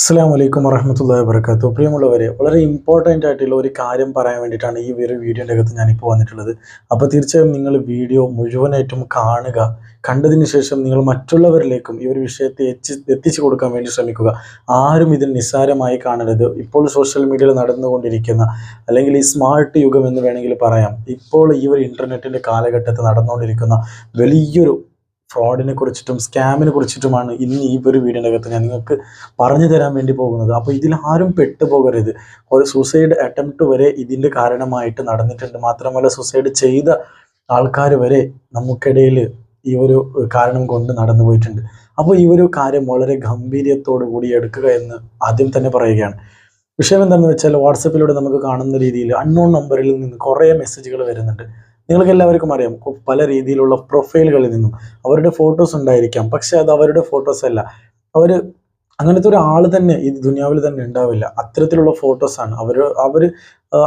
അസ്സാം വലൈക്കും വറഹമത്തല്ലാ വാബർക്കാത്തു പ്രിയമുള്ളവരെ വളരെ ഇമ്പോർട്ടന്റ് ആയിട്ടുള്ള ഒരു കാര്യം പറയാൻ വേണ്ടിയിട്ടാണ് ഈ ഒരു വീഡിയോന്റെ അകത്ത് ഞാനിപ്പോൾ വന്നിട്ടുള്ളത്. അപ്പോൾ തീർച്ചയായും നിങ്ങൾ വീഡിയോ മുഴുവനായിട്ടും കാണുക. കണ്ടതിന് ശേഷം നിങ്ങൾ മറ്റുള്ളവരിലേക്കും ഈ ഒരു വിഷയത്തെ എത്തി എത്തിച്ചു കൊടുക്കാൻ വേണ്ടി ശ്രമിക്കുക. ആരും ഇതിൽ നിസ്സാരമായി കാണരുത്. ഇപ്പോൾ സോഷ്യൽ മീഡിയയിൽ നടന്നുകൊണ്ടിരിക്കുന്ന അല്ലെങ്കിൽ ഈ സ്മാർട്ട് യുഗം എന്ന് വേണമെങ്കിൽ പറയാം. ഇപ്പോൾ ഈ ഒരു ഇന്റർനെറ്റിന്റെ കാലഘട്ടത്തിൽ നടന്നുകൊണ്ടിരിക്കുന്ന വലിയൊരു ഫ്രോഡിനെ കുറിച്ചിട്ടും സ്കാമിനെ കുറിച്ചിട്ടുമാണ് ഇന്ന് ഈ ഒരു വീഡിയോന്റെ അകത്ത് ഞാൻ നിങ്ങൾക്ക് പറഞ്ഞു തരാൻ വേണ്ടി പോകുന്നത്. അപ്പോൾ ഇതിൽ ആരും പെട്ടുപോകരുത്. ഒരു സൂസൈഡ് അറ്റംപ്റ്റ് വരെ ഇതിന്റെ കാരണമായിട്ട് നടന്നിട്ടുണ്ട്. മാത്രമല്ല സൂസൈഡ് ചെയ്ത ആൾക്കാർ വരെ നമുക്കിടയിൽ ഈ ഒരു കാരണം കൊണ്ട് നടന്നു പോയിട്ടുണ്ട്. അപ്പോൾ ഈ ഒരു കാര്യം വളരെ ഗംഭീര്യത്തോടു കൂടി എടുക്കുക എന്ന് ആദ്യം തന്നെ പറയുകയാണ്. വിഷയം എന്താണെന്ന് വെച്ചാൽ വാട്സപ്പിലൂടെ നമുക്ക് കാണുന്ന രീതിയിൽ അൺനോൺ നമ്പറിൽ നിന്ന് കുറേ മെസ്സേജുകൾ വരുന്നുണ്ട്. നിങ്ങൾക്ക് എല്ലാവർക്കും അറിയാം പല രീതിയിലുള്ള പ്രൊഫൈലുകളിൽ നിന്നും അവരുടെ ഫോട്ടോസ് ഉണ്ടായിരിക്കാം. പക്ഷെ അത് അവരുടെ ഫോട്ടോസ് അല്ല അവർ അങ്ങനത്തെ ഒരു ആൾ തന്നെ ഈ ദുനിയാവിൽ തന്നെ ഉണ്ടാവില്ല. അത്തരത്തിലുള്ള ഫോട്ടോസാണ് അവർ അവർ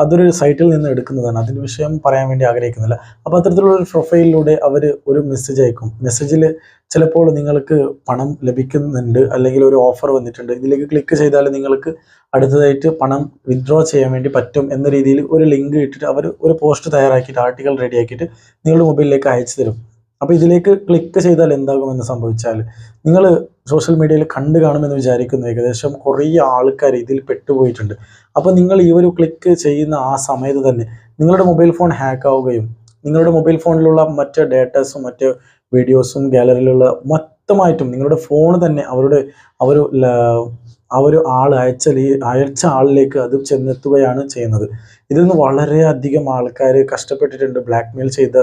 അതൊരു സൈറ്റിൽ നിന്ന് എടുക്കുന്നതാണ്. അതിന്റെ വിഷയം പറയാൻ വേണ്ടി ആഗ്രഹിക്കുന്നില്ല. അപ്പോൾ അത്തരത്തിലുള്ള പ്രൊഫൈലിലൂടെ അവർ ഒരു മെസ്സേജ് അയക്കും. മെസ്സേജിൽ ചിലപ്പോൾ നിങ്ങൾക്ക് പണം ലഭിക്കുന്നുണ്ട് അല്ലെങ്കിൽ ഒരു ഓഫർ വന്നിട്ടുണ്ട്. ഇതിലേക്ക് ക്ലിക്ക് ചെയ്താൽ നിങ്ങൾക്ക് അടുത്തതായിട്ട് പണം വിത്ഡ്രോ ചെയ്യാൻ വേണ്ടി പറ്റും എന്ന രീതിയിൽ ഒരു ലിങ്ക് ഇട്ടിട്ട് അവർ ഒരു പോസ്റ്റ് തയ്യാറാക്കിയിട്ട് ആർട്ടിക്കൽ റെഡിയാക്കിയിട്ട് നിങ്ങളുടെ മൊബൈലിലേക്ക് അയച്ചു തരും. അപ്പോൾ ഇതിലേക്ക് ക്ലിക്ക് ചെയ്താൽ എന്താകുമെന്ന് സംഭവിച്ചാൽ നിങ്ങൾ സോഷ്യൽ മീഡിയയിൽ കണ്ടു കാണുമെന്ന് വിചാരിക്കുന്നു. ഏകദേശം കുറേ ആൾക്കാർ ഇതിൽ പെട്ടുപോയിട്ടുണ്ട്. അപ്പോൾ നിങ്ങൾ ഈ ഒരു ക്ലിക്ക് ചെയ്യുന്ന ആ സമയത്ത് തന്നെ നിങ്ങളുടെ മൊബൈൽ ഫോൺ ഹാക്ക് ആവുകയും നിങ്ങളുടെ മൊബൈൽ ഫോണിലുള്ള മറ്റ് ഡേറ്റാസും മറ്റ് വീഡിയോസും ഗാലറിയിലുള്ള മൊത്തമായിട്ടും നിങ്ങളുടെ ഫോൺ തന്നെ അവരുടെ അവർ ആ ഒരു ആൾ അയച്ച അയച്ച ആളിലേക്ക് അത് ചെന്നെത്തുകയാണ് ചെയ്യുന്നത്. ഇതിൽ നിന്ന് വളരെയധികം ആൾക്കാർ കഷ്ടപ്പെട്ടിട്ടുണ്ട്. ബ്ലാക്ക് മെയിൽ ചെയ്ത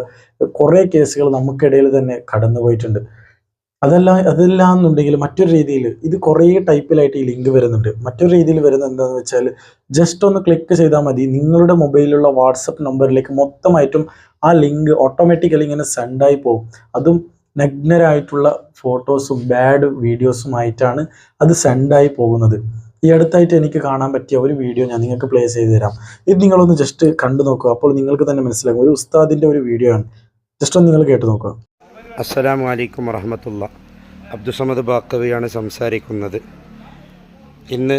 കുറേ കേസുകൾ നമുക്കിടയിൽ തന്നെ കടന്നുപോയിട്ടുണ്ട്. അതല്ല അതല്ല എന്നുണ്ടെങ്കിൽ മറ്റൊരു രീതിയിൽ ഇത് കുറേ ടൈപ്പിലായിട്ട് ഈ ലിങ്ക് വരുന്നുണ്ട്. മറ്റൊരു രീതിയിൽ വരുന്നത് എന്താണെന്ന് വെച്ചാൽ ജസ്റ്റ് ഒന്ന് ക്ലിക്ക് ചെയ്താൽ മതി. നിങ്ങളുടെ മൊബൈലിലുള്ള വാട്സപ്പ് നമ്പറിലേക്ക് മൊത്തമായിട്ടും ആ ലിങ്ക് ഓട്ടോമാറ്റിക്കലി ഇങ്ങനെ സെൻഡായി പോകും. അതും നഗ്നരായിട്ടുള്ള ഫോട്ടോസും ബാഡ് വീഡിയോസും ആയിട്ടാണ് അത് സെൻഡായി പോകുന്നത്. ഈ അടുത്തായിട്ട് എനിക്ക് കാണാൻ പറ്റിയ ഒരു വീഡിയോ ഞാൻ നിങ്ങൾക്ക് പ്ലേ ചെയ്ത് തരാം. ഇത് നിങ്ങളൊന്ന് ജസ്റ്റ് കണ്ടു നോക്കുക. അപ്പോൾ നിങ്ങൾക്ക് തന്നെ മനസ്സിലാകും. ഒരു ഉസ്താദിന്റെ ഒരു വീഡിയോ ആണ്. ജസ്റ്റ് ഒന്ന് നിങ്ങൾ കേട്ട് നോക്കുക. അസ്സലാമു അലൈക്കും വറഹമത്തുള്ള. അബ്ദുസമദ് ബാക്കവിയാണ് സംസാരിക്കുന്നത്. ഇന്ന്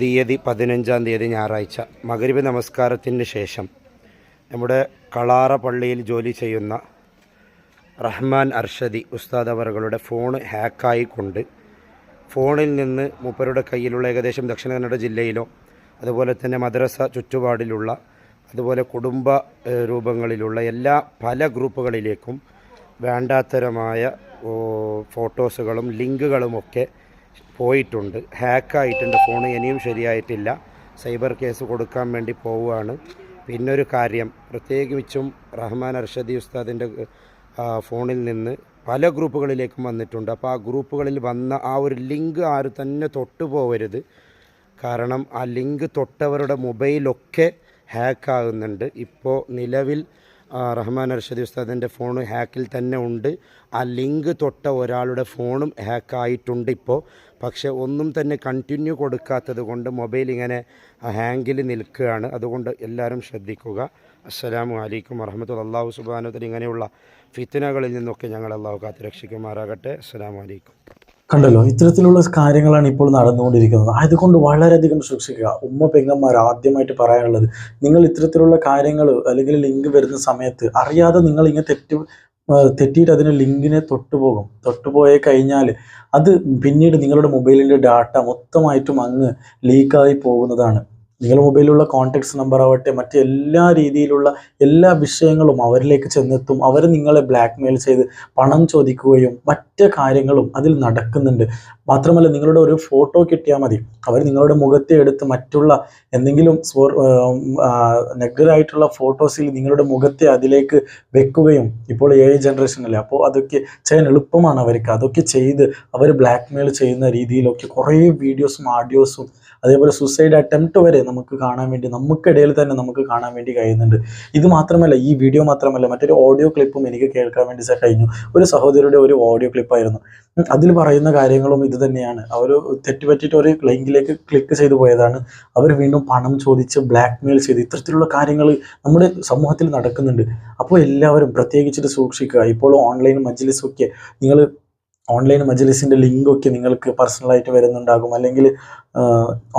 തീയതി പതിനഞ്ചാം തീയതി ഞായറാഴ്ച. മകരീബ് നമസ്കാരത്തിന് ശേഷം നമ്മുടെ കളാറ പള്ളിയിൽ ജോലി ചെയ്യുന്ന റഹ്മാൻ അർഷദി ഉസ്താദ് അവറുകളുടെ ഫോൺ ഹാക്കായിക്കൊണ്ട് ഫോണിൽ നിന്ന് മൂപ്പരുടെ കയ്യിലുള്ള ഏകദേശം ദക്ഷിണ കന്നഡ ജില്ലയിലോ അതുപോലെ തന്നെ മദ്രസ ചുറ്റുപാടിലുള്ള അതുപോലെ കുടുംബ രൂപങ്ങളിലുള്ള എല്ലാ പല ഗ്രൂപ്പുകളിലേക്കും വേണ്ടാത്തരമായ ഫോട്ടോസുകളും ലിങ്കുകളുമൊക്കെ പോയിട്ടുണ്ട്. ഹാക്കായിട്ടുണ്ട്. ഫോൺ ഇനിയും ശരിയായിട്ടില്ല. സൈബർ കേസ് കൊടുക്കാൻ വേണ്ടി പോവുകയാണ്. പിന്നൊരു കാര്യം പ്രത്യേകിച്ചും റഹ്മാൻ അർഷദി ഉസ്താദിന്റെ ഫോണിൽ നിന്ന് പല ഗ്രൂപ്പുകളിലേക്കും വന്നിട്ടുണ്ട്. അപ്പോൾ ആ ഗ്രൂപ്പുകളിൽ വന്ന ആ ഒരു ലിങ്ക് ആര് തന്നെ തൊട്ടു പോകരുത്. കാരണം ആ ലിങ്ക് തൊട്ടവരുടെ മൊബൈലൊക്കെ ഹാക്കാകുന്നുണ്ട്. ഇപ്പോൾ നിലവിൽ റഹ്മാൻ അർഷദി ഉസ്താദിന്റെ ഫോൺ ഹാക്കിൽ തന്നെ ഉണ്ട്. ആ ലിങ്ക് തൊട്ട ഒരാളുടെ ഫോണും ഹാക്കായിട്ടുണ്ട് ഇപ്പോൾ. പക്ഷേ ഒന്നും തന്നെ കണ്ടിന്യൂ കൊടുക്കാത്തത് കൊണ്ട് മൊബൈൽ ഇങ്ങനെ ഹാങ്കിൽ നിൽക്കുകയാണ്. അതുകൊണ്ട് എല്ലാവരും ശ്രദ്ധിക്കുക. അസ്സലാമു അലൈക്കും വറഹമത്തുള്ള അള്ളാഹു സുബാനത്തിൽ ഇങ്ങനെയുള്ള ഫിത്തനകളിൽ നിന്നൊക്കെ ഞങ്ങൾ അള്ളാഹു കാത്ത് രക്ഷിക്കുമാറാകട്ടെ അസ്സലാമു അലൈക്കും. കണ്ടല്ലോ ഇത്തരത്തിലുള്ള കാര്യങ്ങളാണ് ഇപ്പോൾ നടന്നുകൊണ്ടിരിക്കുന്നത്. അതുകൊണ്ട് വളരെയധികം സൂക്ഷിക്കുക. ഉമ്മ പെങ്ങന്മാർ ആദ്യമായിട്ട് പറയാനുള്ളത് നിങ്ങൾ ഇത്തരത്തിലുള്ള കാര്യങ്ങൾ അല്ലെങ്കിൽ ലിങ്ക് വരുന്ന സമയത്ത് അറിയാതെ നിങ്ങൾ ഇങ്ങനെ തെറ്റ് തെറ്റിയിട്ട് അതിന് ലിങ്കിനെ തൊട്ടുപോകും. തൊട്ടുപോയി കഴിഞ്ഞാൽ അത് പിന്നീട് നിങ്ങളുടെ മൊബൈലിന്റെ ഡാറ്റ മൊത്തമായിട്ടും അങ്ങ് ലീക്കായി പോകുന്നതാണ്. നിങ്ങളുടെ മൊബൈലിലുള്ള കോൺടാക്ട്സ് നമ്പർ ആവട്ടെ മറ്റ് എല്ലാ രീതിയിലുള്ള എല്ലാ വിഷയങ്ങളും അവരിലേക്ക് ചെന്നെത്തും. അവർ നിങ്ങളെ ബ്ലാക്ക്മെയിൽ ചെയ്ത് പണം ചോദിക്കുകയും മറ്റ് കാര്യങ്ങളും അതിൽ നടക്കുന്നുണ്ട്. മാത്രമല്ല നിങ്ങളുടെ ഒരു ഫോട്ടോ കിട്ടിയാൽ മതി. അവർ നിങ്ങളുടെ മുഖത്തെ എടുത്ത് മറ്റുള്ള എന്തെങ്കിലും നെഗറായിട്ടുള്ള ഫോട്ടോസിൽ നിങ്ങളുടെ മുഖത്തെ അതിലേക്ക് വെക്കുകയും ഇപ്പോൾ ജനറേഷൻ ജനറേഷനല്ലേ അപ്പോൾ അതൊക്കെ ചെയ്യാൻ എളുപ്പമാണ് അവർക്ക്. അതൊക്കെ ചെയ്ത് അവർ ബ്ലാക്ക്മെയിൽ ചെയ്യുന്ന രീതിയിലൊക്കെ കുറേ വീഡിയോസും ആഡിയോസും അതേപോലെ സൂസൈഡ് അറ്റംപ്റ്റ് വരെ നമുക്ക് കാണാൻ വേണ്ടി നമുക്കിടയിൽ തന്നെ നമുക്ക് കാണാൻ വേണ്ടി കഴിയുന്നുണ്ട്. ഇത് മാത്രമല്ല ഈ വീഡിയോ മാത്രമല്ല മറ്റൊരു ഓഡിയോ ക്ലിപ്പും എനിക്ക് കേൾക്കാൻ വേണ്ടി കഴിഞ്ഞു. ഒരു സഹോദരിയുടെ ഒരു ഓഡിയോ ക്ലിപ്പായിരുന്നു അതിൽ പറയുന്ന കാര്യങ്ങളും ഇത് തന്നെയാണ്. അവർ തെറ്റുപറ്റിയിട്ട് ഒരു ലിങ്കിലേക്ക് ക്ലിക്ക് ചെയ്തു പോയതാണ്. അവർ വീണ്ടും പണം ചോദിച്ച് ബ്ലാക്ക് മെയിൽ ചെയ്ത് ഇത്തരത്തിലുള്ള കാര്യങ്ങൾ നമ്മുടെ സമൂഹത്തിൽ നടക്കുന്നുണ്ട്. അപ്പോൾ എല്ലാവരും പ്രത്യേകിച്ചിട്ട് സൂക്ഷിക്കുക. ഇപ്പോൾ ഓൺലൈൻ മജ്ലിസൊക്കെ നിങ്ങൾ ഓൺലൈൻ മജലിസിന്റെ ലിങ്കൊക്കെ നിങ്ങൾക്ക് പേഴ്സണലായിട്ട് വരുന്നുണ്ടാകും. അല്ലെങ്കിൽ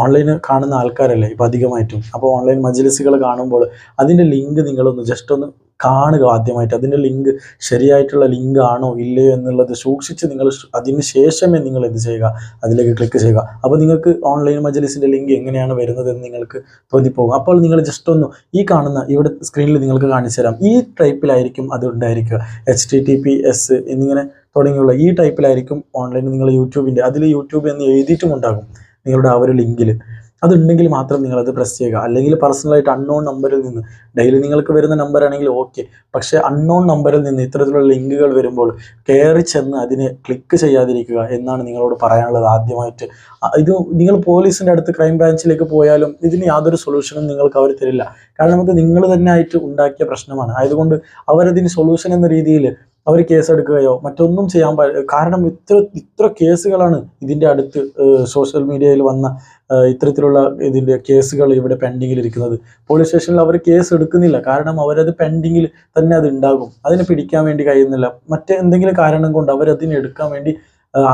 ഓൺലൈൻ കാണുന്ന ആൾക്കാരല്ലേ ഇപ്പോൾ അധികമായിട്ടും. അപ്പോൾ ഓൺലൈൻ മജലിസുകൾ കാണുമ്പോൾ അതിന്റെ ലിങ്ക് നിങ്ങളൊന്ന് ജസ്റ്റ് ഒന്ന് കാണുക ആദ്യമായിട്ട്. അതിന്റെ ലിങ്ക് ശരിയായിട്ടുള്ള ലിങ്ക് ആണോ ഇല്ലയോ എന്നുള്ളത് സൂക്ഷിച്ച് നിങ്ങൾ അതിന് ശേഷമേ നിങ്ങൾ എന്ത് ചെയ്യുക? അതിലേക്ക് ക്ലിക്ക് ചെയ്യുക. അപ്പോൾ നിങ്ങൾക്ക് ഓൺലൈൻ മജലിസിന്റെ ലിങ്ക് എങ്ങനെയാണ് വരുന്നതെന്ന് നിങ്ങൾക്ക് തോന്നിപ്പോകും. അപ്പോൾ നിങ്ങൾ ജസ്റ്റ് ഒന്ന് ഈ കാണുന്ന ഇവിടെ സ്ക്രീനിൽ നിങ്ങൾക്ക് കാണിച്ചു തരാം. ഈ ടൈപ്പിലായിരിക്കും അത് ഉണ്ടായിരിക്കുക. H T T P S എന്നിങ്ങനെ തുടങ്ങിയുള്ള ഈ ടൈപ്പിലായിരിക്കും ഓൺലൈനിൽ നിങ്ങൾ യൂട്യൂബിന്റെ. അതിൽ യൂട്യൂബ് എന്ന് എഴുതിയിട്ടും ഉണ്ടാകും നിങ്ങളുടെ ആ ഒരു ലിങ്കിൽ. അതുണ്ടെങ്കിൽ മാത്രം നിങ്ങളത് പ്രസ് ചെയ്യുക. അല്ലെങ്കിൽ പേഴ്സണലായിട്ട് അൺനോൺ നമ്പറിൽ നിന്ന് ഡെയിലി നിങ്ങൾക്ക് വരുന്ന നമ്പർ ആണെങ്കിൽ ഓക്കെ പക്ഷെ അൺനോൺ നമ്പറിൽ നിന്ന് ഇത്തരത്തിലുള്ള ലിങ്കുകൾ വരുമ്പോൾ കയറി ചെന്ന് അതിനെ ക്ലിക്ക് ചെയ്യാതിരിക്കുക എന്നാണ് നിങ്ങളോട് പറയാനുള്ളത് ആദ്യമായിട്ട്. ഇത് നിങ്ങൾ പോലീസിന്റെ അടുത്ത് ക്രൈം ബ്രാഞ്ചിലേക്ക് പോയാലും ഇതിന് യാതൊരു സൊല്യൂഷനും നിങ്ങൾക്ക് അവർ തരില്ല. കാരണം അത് നിങ്ങൾ തന്നെ ആയിട്ട് ഉണ്ടാക്കിയ പ്രശ്നമാണ്. ആയതുകൊണ്ട് അവരതിന് സൊല്യൂഷൻ എന്ന രീതിയിൽ അവർ കേസെടുക്കുകയോ മറ്റൊന്നും ചെയ്യാൻ കാരണം ഇത്ര ഇത്ര കേസുകളാണ് ഇതിന്റെ അടുത്ത് സോഷ്യൽ മീഡിയയിൽ വന്ന ഇത്തരത്തിലുള്ള ഇതിന്റെ കേസുകൾ ഇവിടെ പെൻഡിങ്ങിൽ ഇരിക്കുന്നത് പോലീസ് സ്റ്റേഷനിൽ അവർ കേസ് എടുക്കുന്നില്ല. കാരണം അവരത് പെൻഡിങ്ങിൽ തന്നെ അത് ഉണ്ടാകും. അതിനെ പിടിക്കാൻ വേണ്ടി കഴിയുന്നില്ല. മറ്റെന്തെങ്കിലും കാരണം കൊണ്ട് അവരതിനെ എടുക്കാൻ വേണ്ടി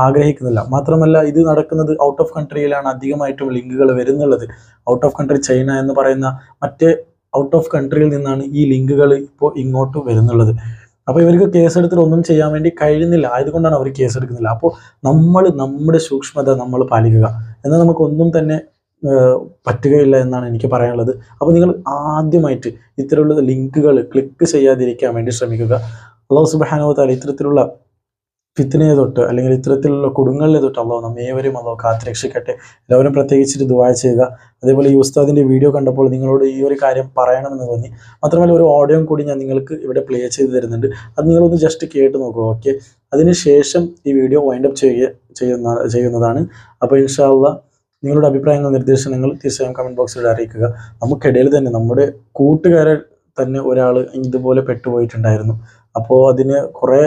ആഗ്രഹിക്കുന്നില്ല. മാത്രമല്ല ഇത് നടക്കുന്നത് ഔട്ട് ഓഫ് കൺട്രിയിലാണ് അധികമായിട്ടും ലിങ്കുകൾ വരുന്നുള്ളത്. ഔട്ട് ഓഫ് കൺട്രി ചൈന എന്ന് പറയുന്ന മറ്റേ ഔട്ട് ഓഫ് കൺട്രിയിൽ നിന്നാണ് ഈ ലിങ്കുകൾ ഇപ്പോൾ ഇങ്ങോട്ട് വരുന്നുള്ളത്. അപ്പോൾ ഇവർക്ക് കേസെടുത്തിട്ട് ഒന്നും ചെയ്യാൻ വേണ്ടി കഴിയുന്നില്ല. ആയതുകൊണ്ടാണ് അവർ കേസെടുക്കുന്നില്ല. അപ്പോൾ നമ്മൾ നമ്മുടെ സൂക്ഷ്മത നമ്മൾ പാലിക്കുക. എന്നാൽ നമുക്കൊന്നും തന്നെ പറ്റുകയില്ല എന്നാണ് എനിക്ക് പറയാനുള്ളത്. അപ്പോൾ നിങ്ങൾ ആദ്യമായിട്ട് ഇത്തരമുള്ള ലിങ്കുകൾ ക്ലിക്ക് ചെയ്യാതിരിക്കാൻ വേണ്ടി ശ്രമിക്കുക. അള്ളാഹു സുബാനോ താല ഇത്തരത്തിലുള്ള ഫിത്തിനെ തൊട്ട് അല്ലെങ്കിൽ ഇത്തരത്തിലുള്ള കുടുങ്ങളിലെ തൊട്ട് അള്ളാഹു നമ്മെ ഏവരും കാത്ത് രക്ഷിക്കട്ടെ എല്ലാവരും പ്രത്യേകിച്ചിട്ട് ദുവാ ചെയ്യുക. അതേപോലെ ഈ ഉസ്താദിന്റെ വീഡിയോ കണ്ടപ്പോൾ നിങ്ങളോട് ഈ ഒരു കാര്യം പറയണമെന്ന് തോന്നി. മാത്രമല്ല ഒരു ഓഡിയോ കൂടി ഞാൻ നിങ്ങൾക്ക് ഇവിടെ പ്ലേ ചെയ്ത് തരുന്നുണ്ട്. അത് നിങ്ങളൊന്ന് ജസ്റ്റ് കേട്ട് നോക്കുക ഓക്കെ അതിനുശേഷം ഈ വീഡിയോ വൈൻഡപ്പ് ചെയ്യുക ചെയ്യുന്ന ചെയ്യുന്നതാണ്. അപ്പോൾ ഇൻഷാല്ല നിങ്ങളുടെ അഭിപ്രായങ്ങൾ നിർദ്ദേശങ്ങൾ തീർച്ചയായും കമന്റ് ബോക്സിൽ അറിയിക്കുക. നമുക്കിടയിൽ തന്നെ നമ്മുടെ കൂട്ടുകാരെ തന്നെ ഒരാൾ ഇതുപോലെ പെട്ടുപോയിട്ടുണ്ടായിരുന്നു. അപ്പോൾ അതിന് കുറേ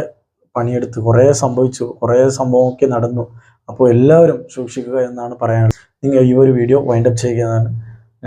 പണിയെടുത്ത് കുറേ സംഭവിച്ചു കുറേ സംഭവമൊക്കെ നടന്നു. അപ്പോൾ എല്ലാവരും സൂക്ഷിക്കുക എന്നാണ് പറയാനുള്ളത്. നിങ്ങൾ ഈ ഒരു വീഡിയോ വൈൻഡപ്പ് ചെയ്യുകയാണ്